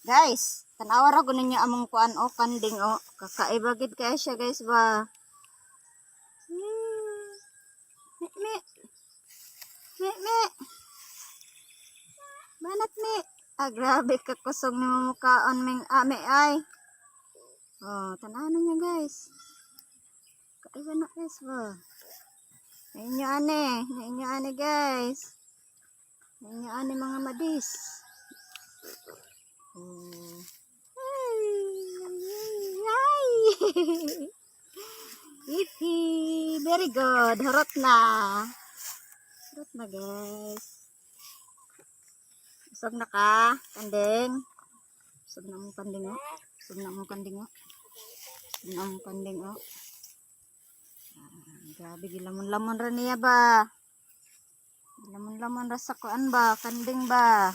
Guys, tanawa ra ko ninyo among kuan o kanding o. Kakaiba gid kaya siya guys ba. Hmm. Me, me. Me, me. Banat me. Ah, grabe ka kusog ni mamukhaon ming ame ay. Oh, tanawa ninyo guys. Kaiba na guys ba. Nainyo ane. Nainyo ane guys. Nainyo ane mga madis. Ay, Yippee! Very good. Harot na. Harot na, guys. Usog na ka, kanding. Usog na mong kanding, oh. Usog na mong kanding, oh. Usog na mong kanding, oh. Ah, grabe, gilamon-lamon ra niya ba? Gilamon-lamon ra sa kuan ba? Kanding ba?